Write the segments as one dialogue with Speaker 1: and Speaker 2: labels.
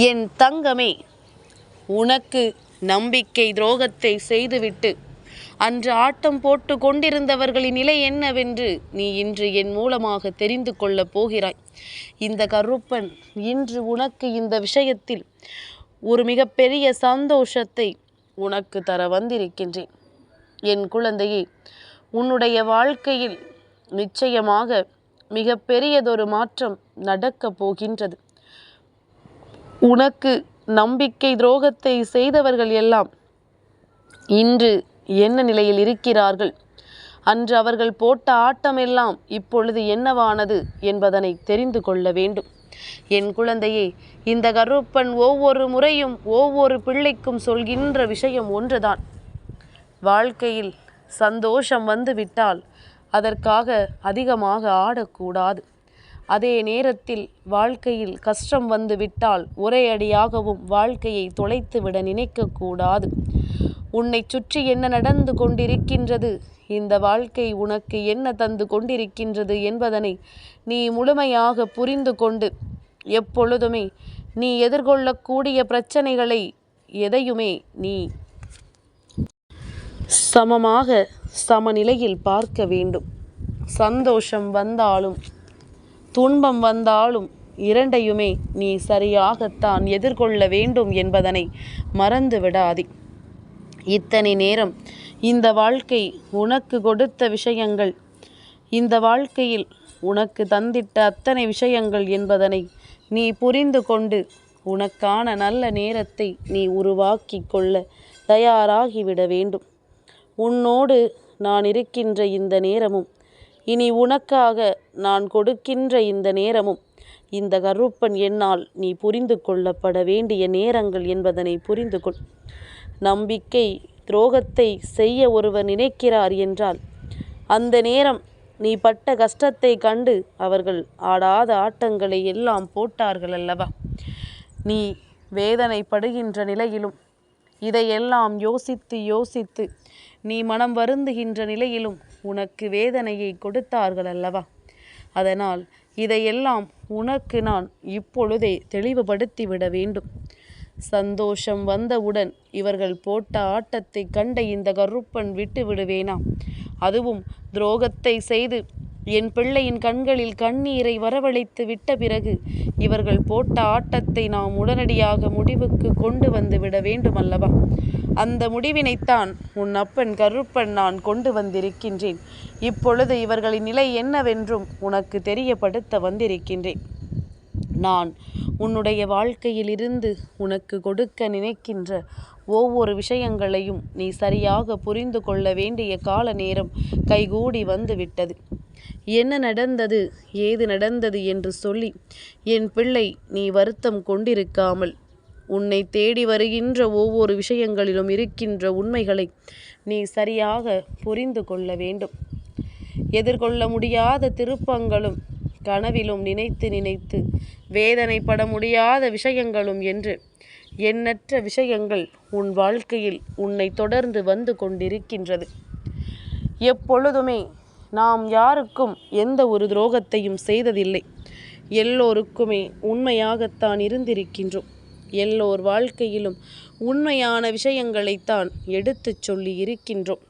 Speaker 1: என் தங்கமே உனக்கு நம்பிக்கை துரோகத்தை செய்துவிட்டு அன்று ஆட்டம் போட்டு கொண்டிருந்தவர்களின் நிலை என்னவென்று நீ இன்று என் மூலமாக தெரிந்து கொள்ளப் போகிறாய். இந்த கருப்பன் இன்று உனக்கு இந்த விஷயத்தில் ஒரு மிகப்பெரிய சந்தோஷத்தை உனக்கு தர வந்திருக்கின்றேன். என் குழந்தையே உன்னுடைய வாழ்க்கையில் நிச்சயமாக மிகப்பெரியதொரு மாற்றம் நடக்கப் போகின்றது. உனக்கு நம்பிக்கை துரோகத்தை செய்தவர்கள் எல்லாம் இன்று என்ன நிலையில் இருக்கிறார்கள்? அன்று அவர்கள் போட்ட ஆட்டமெல்லாம் இப்பொழுது என்னவானது என்பதனை தெரிந்து கொள்ள வேண்டும். என் குழந்தையே இந்த கருப்பன் ஒவ்வொரு முறையும் ஒவ்வொரு பிள்ளைக்கும் சொல்கின்ற விஷயம் ஒன்றுதான். வாழ்க்கையில் சந்தோஷம் வந்துவிட்டால் அதற்காக அதிகமாக ஆடக்கூடாது. அதே நேரத்தில் வாழ்க்கையில் கஷ்டம் வந்து விட்டால் ஒரே அடியாகவும் வாழ்க்கையை தொலைத்துவிட நினைக்கக்கூடாது. உன்னை சுற்றி என்ன நடந்து கொண்டிருக்கின்றது? இந்த வாழ்க்கை உனக்கு என்ன தந்து கொண்டிருக்கின்றது என்பதனை நீ முழுமையாக புரிந்து கொண்டு எப்பொழுதுமே நீ எதிர்கொள்ளக்கூடிய பிரச்சனைகளை எதையுமே நீ சமமாக சமநிலையில் பார்க்க வேண்டும். சந்தோஷம் வந்தாலும் துன்பம் வந்தாலும் இரண்டையுமே நீ சரியாகத்தான் எதிர்கொள்ள வேண்டும் என்பதனை மறந்து விடாதே. இத்தனை நேரம் இந்த வாழ்க்கை உனக்கு கொடுத்த விஷயங்கள் இந்த வாழ்க்கையில் உனக்கு தந்திட்ட அத்தனை விஷயங்கள் என்பதனை நீ புரிந்து கொண்டு உனக்கான நல்ல நேரத்தை நீ உருவாக்கி கொள்ள தயாராகிவிட வேண்டும். உன்னோடு நான் இருக்கின்ற இந்த நேரமும் இனி உனக்காக நான் கொடுக்கின்ற இந்த நேரமும் இந்த கருப்பன் என்னால் நீ புரிந்து கொள்ளப்பட வேண்டிய நேரங்கள் என்பதனை புரிந்து கொள். நம்பிக்கை துரோகத்தை செய்ய ஒருவர் நினைக்கிறார் என்றால் அந்த நேரம் நீ பட்ட கஷ்டத்தை கண்டு அவர்கள் ஆடாத ஆட்டங்களை எல்லாம் போட்டார்கள் அல்லவா? நீ வேதனைப்படுகின்ற நிலையிலும் இதையெல்லாம் யோசித்து யோசித்து நீ மனம் வருந்துகின்ற நிலையிலும் உனக்கு வேதனையை கொடுத்தார்கள் அல்லவா அதனால் இதையெல்லாம் உனக்கு நான் இப்பொழுதே தெளிவுபடுத்தி விட வேண்டும். சந்தோஷம் வந்தவுடன் இவர்கள் போட்ட ஆட்டத்தை கண்ட இந்த கருப்பன் விட்டு விடுவேனா? அதுவும் துரோகத்தை செய்து என் பிள்ளையின் கண்களில் கண்ணீரை வரவழைத்து விட்ட பிறகு இவர்கள் போட்ட ஆட்டத்தை நாம் உடனடியாக முடிவுக்கு கொண்டு வந்து விட வேண்டுமல்லவா? அந்த முடிவினைத்தான் உன் அப்பன் கருப்பன் நான் கொண்டு வந்திருக்கின்றேன். இப்பொழுது இவர்களின் நிலை என்னவென்றும் உனக்கு தெரியப்படுத்த வந்திருக்கின்றேன். நான் உன்னுடைய வாழ்க்கையில் இருந்து உனக்கு கொடுக்க நினைக்கின்ற ஒவ்வொரு விஷயங்களையும் நீ சரியாக புரிந்து கொள்ள வேண்டிய கால நேரம் கைகூடி வந்து விட்டது என்ன நடந்தது? ஏது நடந்தது என்று சொல்லி என் பிள்ளை நீ வருத்தம் கொண்டிருக்காமல். உன்னை தேடி வருகின்ற ஒவ்வொரு விஷயங்களிலும் இருக்கின்ற உண்மைகளை நீ சரியாக புரிந்து கொள்ள வேண்டும். எதிர்கொள்ள முடியாத திருப்பங்களும் கனவிலும் நினைத்து நினைத்து வேதனைப்பட முடியாத விஷயங்களும் என்று எண்ணற்ற விஷயங்கள் உன் வாழ்க்கையில் உன்னை தொடர்ந்து வந்து கொண்டிருக்கின்றது. எப்பொழுதுமே நாம் யாருக்கும் எந்த ஒரு துரோகத்தையும் செய்ததில்லை. எல்லோருக்குமே உண்மையாகத்தான் இருந்திருக்கின்றோம். எல்லோர் வாழ்க்கையிலும் உண்மையான விஷயங்களைத்தான் எடுத்துச் சொல்லி இருக்கின்றோம்.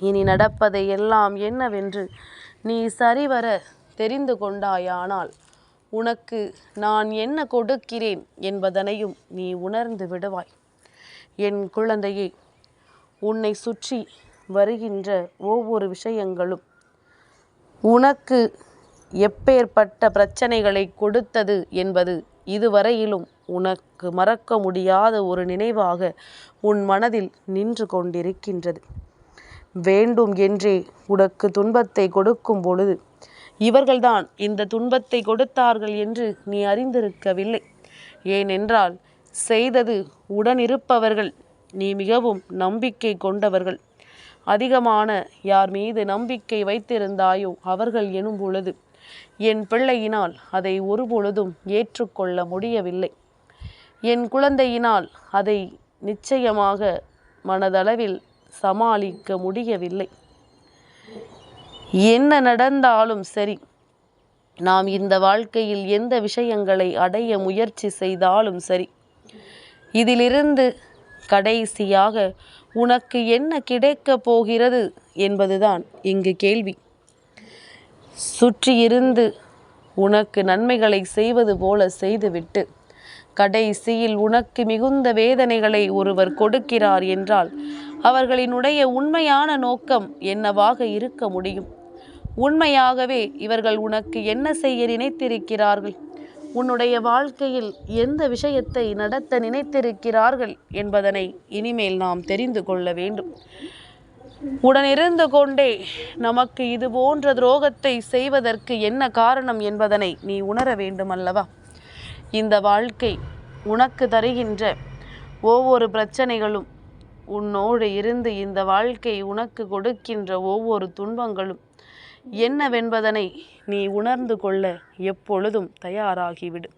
Speaker 1: இனி நடப்பதை எல்லாம் என்னவென்று நீ சரிவர தெரிந்து கொண்டாயானால் உனக்கு நான் என்ன கொடுக்கிறேன் என்பதனையும் நீ உணர்ந்து விடுவாய். என் குழந்தையே உன்னை சுற்றி வருகின்ற ஒவ்வொரு விஷயங்களும் உனக்கு எப்பேற்பட்ட பிரச்சனைகளை கொடுத்தது என்பது இதுவரையிலும் உனக்கு மறக்க முடியாத ஒரு நினைவாக உன் மனதில் நின்று கொண்டிருக்கின்றது. வேண்டும் என்றே உனக்கு துன்பத்தை கொடுக்கும் பொழுது இவர்கள்தான் இந்த துன்பத்தை கொடுத்தார்கள் என்று நீ அறிந்திருக்கவில்லை. ஏனென்றால் செய்தது உடனிருப்பவர்கள் நீ மிகவும் நம்பிக்கை கொண்டவர்கள். அதிகமான யார் மீது நம்பிக்கை வைத்திருந்தாயோ அவர்கள் எனும் பொழுது என் பிள்ளையினால் அதை ஒருபொழுதும் ஏற்றுக்கொள்ள முடியவில்லை. என் குழந்தையினால் அதை நிச்சயமாக மனதளவில் சமாளிக்க முடியவில்லை. என்ன நடந்தாலும் சரி நாம் இந்த வாழ்க்கையில் எந்த விஷயங்களை அடைய முயற்சி செய்தாலும் சரி இதிலிருந்து கடைசியாக உனக்கு என்ன கிடைக்கப் போகிறது? என்பதுதான் இங்கு கேள்வி. சுற்றியிருந்து உனக்கு நன்மைகளை செய்வது போல செய்துவிட்டு கடைசியில் உனக்கு மிகுந்த வேதனைகளை ஒருவர் கொடுக்கிறார் என்றால் அவர்களினுடைய உண்மையான நோக்கம் என்னவாக இருக்க முடியும்? உண்மையாகவே இவர்கள் உனக்கு என்ன செய்ய நினைத்திருக்கிறார்கள்? உன்னுடைய வாழ்க்கையில் எந்த விஷயத்தை நடத்த நினைத்திருக்கிறார்கள் என்பதனை இனிமேல் நாம் தெரிந்து கொள்ள வேண்டும். உடனிருந்து கொண்டே நமக்கு இது போன்ற துரோகத்தை செய்வதற்கு என்ன காரணம் என்பதனை நீ உணர வேண்டும் அல்லவா இந்த வாழ்க்கை உனக்கு தருகின்ற ஒவ்வொரு பிரச்சனைகளும் உன்னோடு இருந்து இந்த வாழ்க்கை உனக்கு கொடுக்கின்ற ஒவ்வொரு துன்பங்களும் என்னவென்பதனை நீ உணர்ந்து கொள்ள எப்பொழுதும் தயாராகிவிடு.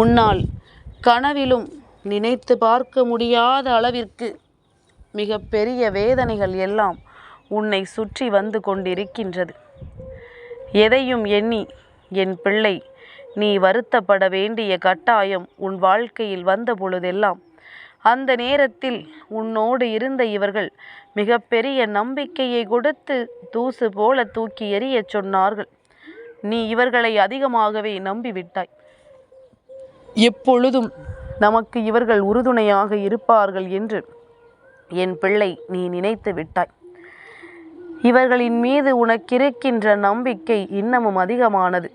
Speaker 1: உன்னால் கனவிலும் நினைத்து பார்க்க முடியாத அளவிற்கு மிக பெரிய வேதனைகள் எல்லாம் உன்னை சுற்றி வந்து கொண்டிருக்கின்றது. எதையும் எண்ணி என் பிள்ளை நீ வருத்தப்பட வேண்டிய கட்டாயம் உன் வாழ்க்கையில் வந்த பொழுதெல்லாம் அந்த நேரத்தில் உன்னோடு இருந்த இவர்கள் மிகப்பெரிய நம்பிக்கையை கொடுத்து தூசு போல தூக்கி எறியச் சொன்னார்கள். நீ இவர்களை அதிகமாகவே நம்பிவிட்டாய். எப்பொழுதும் நமக்கு இவர்கள் உறுதுணையாக இருப்பார்கள் என்று என் பிள்ளை நீ நினைத்து விட்டாய். இவர்களின் மீது உனக்கிருக்கின்ற நம்பிக்கை இன்னமும் அதிகமானது.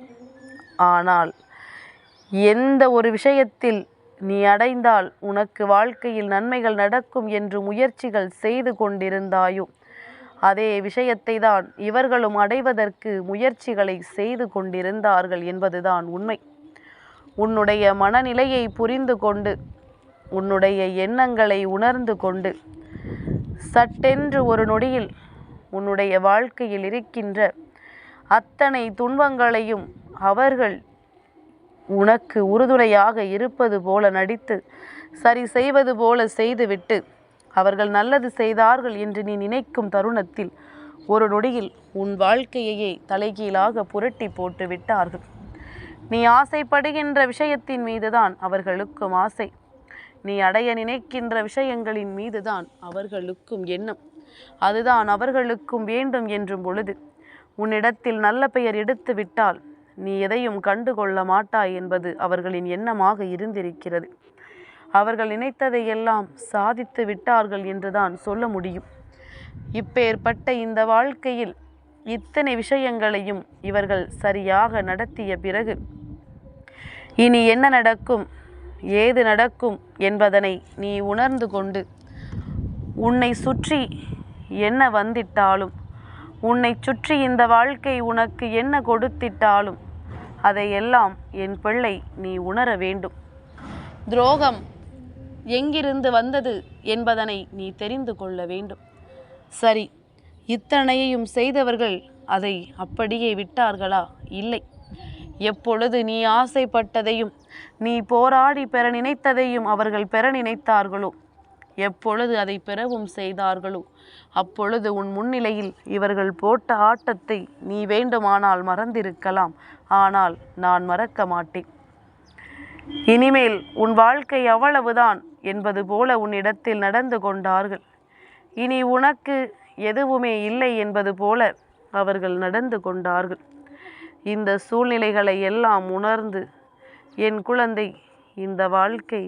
Speaker 1: ஆனால் எந்த ஒரு விஷயத்தில் நீ அடைந்தால் உனக்கு வாழ்க்கையில் நன்மைகள் நடக்கும் என்று முயற்சிகள் செய்து கொண்டிருந்தாயோ? அதே விஷயத்தை தான் இவர்களும் அடைவதற்கு முயற்சிகளை செய்து கொண்டிருந்தார்கள் என்பதுதான் உண்மை. உன்னுடைய மனநிலையை புரிந்து கொண்டு உன்னுடைய எண்ணங்களை உணர்ந்து கொண்டு சட்டென்று ஒரு நொடியில் உன்னுடைய வாழ்க்கையில் இருக்கின்ற அத்தனை துன்பங்களையும் அவர்கள் உனக்கு உறுதுணையாக இருப்பது போல நடித்து சரி செய்வது போல செய்துவிட்டு அவர்கள் நல்லது செய்தார்கள் என்று நீ நினைக்கும் தருணத்தில் ஒரு நொடியில் உன் வாழ்க்கையையே தலைகீழாக புரட்டி போட்டு விட்டார்கள். நீ ஆசைப்படுகின்ற விஷயத்தின் மீதுதான் அவர்களுக்கும் ஆசை. நீ அடைய நினைக்கின்ற விஷயங்களின் மீதுதான் அவர்களுக்கும் எண்ணம். அதுதான் அவர்களுக்கும் வேண்டும் என்றும் பொழுது உன்னிடத்தில் நல்ல பெயர் எடுத்து விட்டால் நீ எதையும் கண்டுகொள்ள மாட்டாய் என்பது அவர்களின் எண்ணமாக இருந்திருக்கிறது. அவர்கள் நினைத்ததையெல்லாம் சாதித்து விட்டார்கள் என்றுதான் சொல்ல முடியும். இப்பேற்பட்ட இந்த வாழ்க்கையில் இத்தனை விஷயங்களையும் இவர்கள் சரியாக நடத்திய பிறகு இனி என்ன நடக்கும் ஏது நடக்கும் என்பதனை நீ உணர்ந்து கொண்டு உன்னை சுற்றி என்ன வந்திட்டாலும் உன்னை சுற்றி இந்த வாழ்க்கை உனக்கு என்ன கொடுத்திட்டாலும் அதையெல்லாம் என் பிள்ளை நீ உணர வேண்டும். துரோகம் எங்கிருந்து வந்தது என்பதனை நீ தெரிந்து கொள்ள வேண்டும். சரி இத்தனையையும் செய்தவர்கள் அதை அப்படியே விட்டார்களா? இல்லை. எப்பொழுது நீ ஆசைப்பட்டதையும் நீ போராடி பெற நினைத்ததையும் அவர்கள் பெற நினைத்தார்களோ? எப்பொழுது அதை பெறவும் செய்தார்களோ? அப்பொழுது உன் முன்னிலையில் இவர்கள் போட்ட ஆட்டத்தை நீ வேண்டுமானால் மறந்திருக்கலாம். ஆனால் நான் மறக்க மாட்டேன். இனிமேல் உன் வாழ்க்கை அவ்வளவுதான் என்பது போல உன்னிடத்தில் நடந்து கொண்டார்கள். இனி உனக்கு எதுவுமே இல்லை என்பது போல அவர்கள் நடந்து கொண்டார்கள். இந்த சூழ்நிலைகளை எல்லாம் உணர்ந்து என் குழந்தை இந்த வாழ்க்கை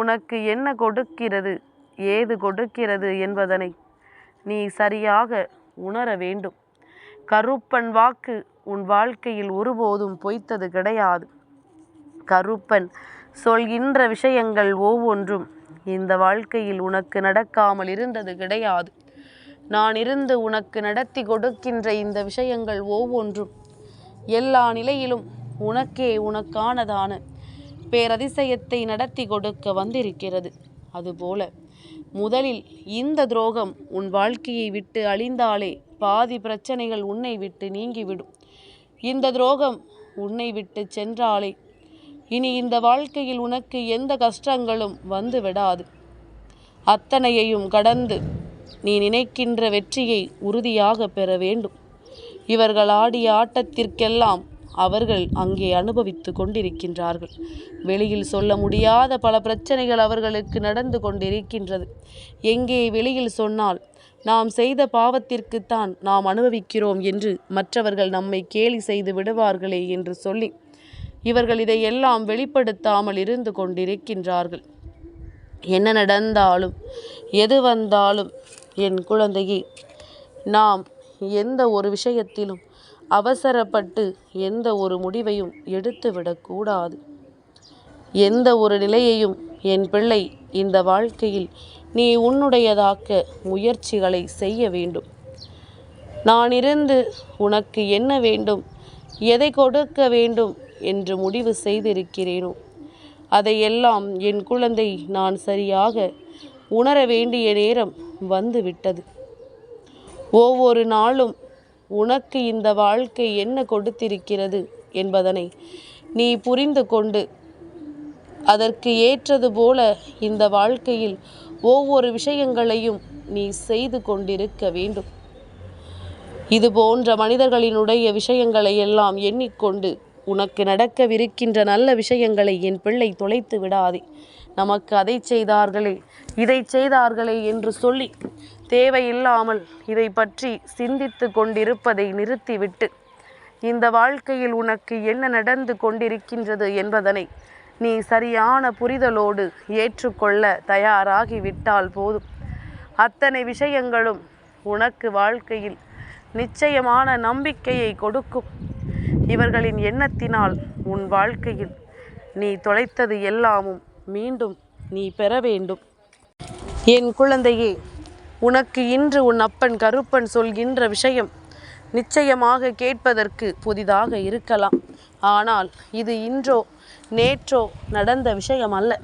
Speaker 1: உனக்கு என்ன கொடுக்கிறது ஏது கொடுக்கிறது என்பதனை நீ சரியாக உணர வேண்டும். கருப்பன் வாக்கு உன் வாழ்க்கையில் ஒருபோதும் பொய்த்தது கிடையாது. கருப்பன் சொல்கின்ற விஷயங்கள் ஒவ்வொன்றும் இந்த வாழ்க்கையில் உனக்கு நடக்காமல் இருந்தது கிடையாது. நான் இருந்து உனக்கு நடத்தி கொடுக்கின்ற இந்த விஷயங்கள் ஒவ்வொன்றும் எல்லா நிலையிலும் உனக்கே உனக்கானதான பேரதிசயத்தை நடத்தி கொடுக்க வந்திருக்கிறது. அதுபோல முதலில் இந்த துரோகம் உன் வாழ்க்கையை விட்டு அழிந்தாலே பாதி பிரச்சனைகள் உன்னை விட்டு நீங்கிவிடும். இந்த துரோகம் உன்னை விட்டு சென்றாலே இனி இந்த வாழ்க்கையில் உனக்கு எந்த கஷ்டங்களும் வந்து விடாது. அத்தனையையும் கடந்து நீ நினைக்கின்ற வெற்றியை உறுதியாக பெற வேண்டும். இவர்கள் ஆடிய ஆட்டத்திற்கெல்லாம் அவர்கள் அங்கே அனுபவித்து கொண்டிருக்கின்றார்கள். வெளியில் சொல்ல முடியாத பல பிரச்சனைகள் அவர்களுக்கு நடந்து கொண்டிருக்கின்றது. எங்கே வெளியில் சொன்னால் நாம் செய்த பாவத்திற்குத்தான் நாம் அனுபவிக்கிறோம் என்று மற்றவர்கள் நம்மை கேலி செய்து விடுவார்களே என்று சொல்லி இவர்கள் இதையெல்லாம் வெளிப்படுத்தாமல் இருந்து கொண்டிருக்கின்றார்கள். என்ன நடந்தாலும் எது வந்தாலும் என் குழந்தையே நாம் எந்த ஒரு விஷயத்திலும் அவசரப்பட்டு எந்த ஒரு முடிவையும் எடுத்து விடக்கூடாது எந்த ஒரு நிலையையும் என் பிள்ளை இந்த வாழ்க்கையில் நீ உன்னுடையதாக்க முயற்சிகளை செய்ய வேண்டும். நான் இருந்து உனக்கு என்ன வேண்டும்? எதை கொடுக்க வேண்டும் என்று முடிவு செய்திருக்கிறேனோ? அதையெல்லாம் என் குழந்தை நான் சரியாக உணர வேண்டிய நேரம் வந்துவிட்டது. ஒவ்வொரு நாளும் உனக்கு இந்த வாழ்க்கை என்ன கொடுத்திருக்கிறது என்பதனை நீ புரிந்து கொண்டு அதற்கு ஏற்றது போல இந்த வாழ்க்கையில் ஒவ்வொரு விஷயங்களையும் நீ செய்து கொண்டிருக்க வேண்டும். இது போன்ற மனிதர்களினுடைய விஷயங்களை எல்லாம் எண்ணிக்கொண்டு உனக்கு நடக்கவிருக்கின்ற நல்ல விஷயங்களை என் பிள்ளை தொலைத்து விடாதே. நமக்கு அதை செய்தார்களே இதை செய்தார்களே என்று சொல்லி தேவையில்லாமல் இதை பற்றி சிந்தித்து கொண்டிருப்பதை நிறுத்திவிட்டு இந்த வாழ்க்கையில் உனக்கு என்ன நடந்து கொண்டிருக்கின்றது என்பதனை நீ சரியான புரிதலோடு ஏற்றுக்கொள்ள தயாராகி விட்டால் போதும். அத்தனை விஷயங்களும் உனக்கு வாழ்க்கையில் நிச்சயமான நம்பிக்கையை கொடுக்கும். இவர்களின் எண்ணத்தினால் உன் வாழ்க்கையில் நீ தொலைத்தது எல்லாமும் மீண்டும் நீ பெற வேண்டும். என் குழந்தையே உனக்கு இன்று உன் அப்பன் கருப்பன் சொல்கின்ற விஷயம் நிச்சயமாக கேட்பதற்கு புதிதாக இருக்கலாம். ஆனால் இது இன்றோ நேற்றோ நடந்த விஷயம் அல்ல.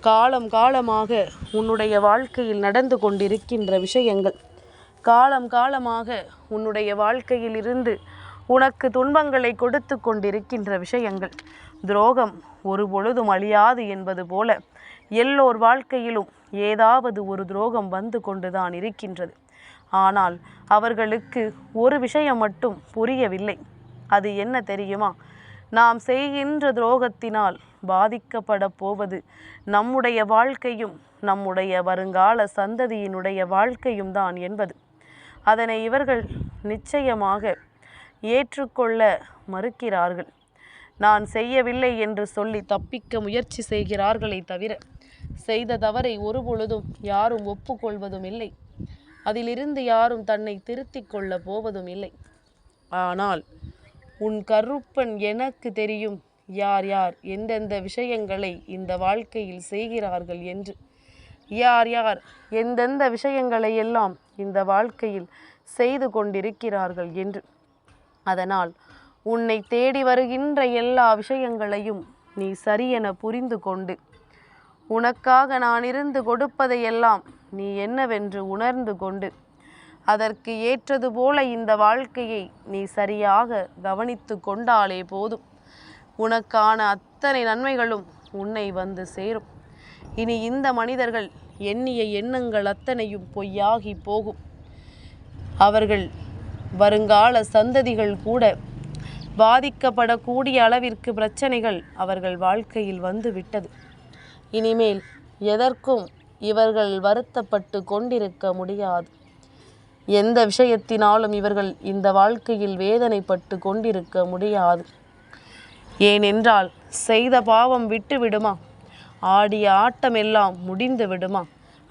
Speaker 1: காலம் காலமாக உன்னுடைய வாழ்க்கையில் நடந்து கொண்டிருக்கின்ற விஷயங்கள். காலம் காலமாக உன்னுடைய வாழ்க்கையில் இருந்து உனக்கு துன்பங்களை கொடுத்து கொண்டிருக்கின்ற விஷயங்கள். துரோகம் ஒரு பொழுதும் அழியாது என்பது போல எல்லோர் வாழ்க்கையிலும் ஏதாவது ஒரு துரோகம் வந்து கொண்டுதான் இருக்கின்றது. ஆனால் அவர்களுக்கு ஒரு விஷயம் மட்டும் புரியவில்லை. அது என்ன தெரியுமா? நாம் செய்கின்ற துரோகத்தினால் பாதிக்கப்பட போவது நம்முடைய வாழ்க்கையும் நம்முடைய வருங்கால சந்ததியினுடைய வாழ்க்கையும் தான் என்பது. அதனை இவர்கள் நிச்சயமாக ஏற்றுக்கொள்ள மறுக்கிறார்கள். நான் செய்யவில்லை என்று சொல்லி தப்பிக்க முயற்சி செய்கிறார்களே தவிர செய்த தவறை ஒருபொழுதும் யாரும் ஒப்புக்கொள்வதும் இல்லை. அதிலிருந்து யாரும் தன்னை திருத்திக் கொள்ள போவதும் இல்லை. ஆனால் உன் கருப்பன் எனக்கு தெரியும். யார் யார் எந்தெந்த விஷயங்களை இந்த வாழ்க்கையில் செய்கிறார்கள் என்று. யார் யார் எந்தெந்த விஷயங்களை எல்லாம் இந்த வாழ்க்கையில் செய்து கொண்டிருக்கிறார்கள் என்று. அதனால் உன்னை தேடி வருகின்ற எல்லா விஷயங்களையும் நீ சரியென புரிந்து கொண்டு உனக்காக நான் இருந்து கொடுப்பதையெல்லாம் நீ என்னவென்று உணர்ந்து கொண்டு அதற்கு ஏற்றது போல இந்த வாழ்க்கையை நீ சரியாக கவனித்து கொண்டாலே போதும். உனக்கான அத்தனை நன்மைகளும் உன்னை வந்து சேரும். இனி இந்த மனிதர்கள் எண்ணிய எண்ணங்கள் அத்தனையும் பொய்யாகி போகும். அவர்கள் வருங்கால சந்ததிகள் கூட பாதிக்கப்படக்கூடிய அளவிற்கு பிரச்சனைகள் அவர்கள் வாழ்க்கையில் வந்து விட்டது. இனிமேல் எதற்கும் இவர்கள் வருத்தப்பட்டு கொண்டிருக்க முடியாது. எந்த விஷயத்தினாலும் இவர்கள் இந்த வாழ்க்கையில் வேதனைப்பட்டு கொண்டிருக்க முடியாது. ஏனென்றால் செய்த பாவம் விட்டு விடுமா ஆடிய ஆட்டமெல்லாம் முடிந்து விடுமா?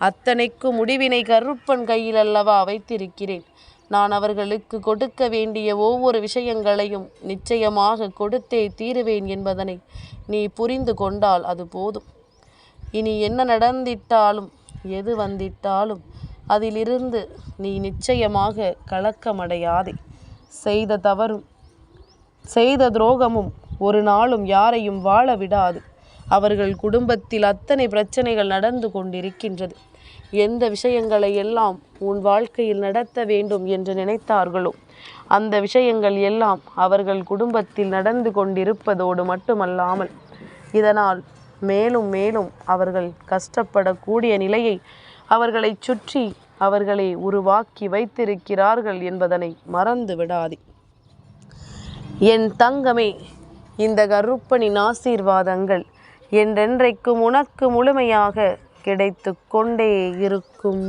Speaker 1: அத்தனைக்கும் முடிவினை கருப்பன் கையில் அல்லவா வைத்திருக்கிறேன். நான் அவர்களுக்கு கொடுக்க வேண்டிய ஒவ்வொரு விஷயங்களையும் நிச்சயமாக கொடுத்தே தீருவேன் என்பதனை நீ புரிந்து கொண்டால் அது போதும். இனி என்ன நடந்திட்டாலும் எது வந்திட்டாலும் அதிலிருந்து நீ நிச்சயமாக கலக்கமடையாதே. செய்த தவறும் செய்த துரோகமும் ஒரு நாளும் யாரையும் வாழ விடாது. அவர்கள் குடும்பத்தில் அத்தனை பிரச்சனைகள் நடந்து கொண்டிருக்கின்றது. எந்த விஷயங்களை எல்லாம் உன் வாழ்க்கையில் நடத்த வேண்டும் என்று நினைத்தார்களோ அந்த விஷயங்கள் எல்லாம் அவர்கள் குடும்பத்தில் நடந்து கொண்டிருப்பதோடு மட்டுமல்லாமல் இதனால் மேலும் மேலும் அவர்கள் கஷ்டப்படக்கூடிய நிலையை அவர்களை சுற்றி அவர்களை உருவாக்கி வைத்திருக்கிறார்கள் என்பதனை மறந்து விடாதே என் தங்கமே இந்த கருப்பனின் ஆசீர்வாதங்கள் என்றென்றைக்கும் உனக்கு முழுமையாக கிடைத்து கொண்டே இருக்கும்.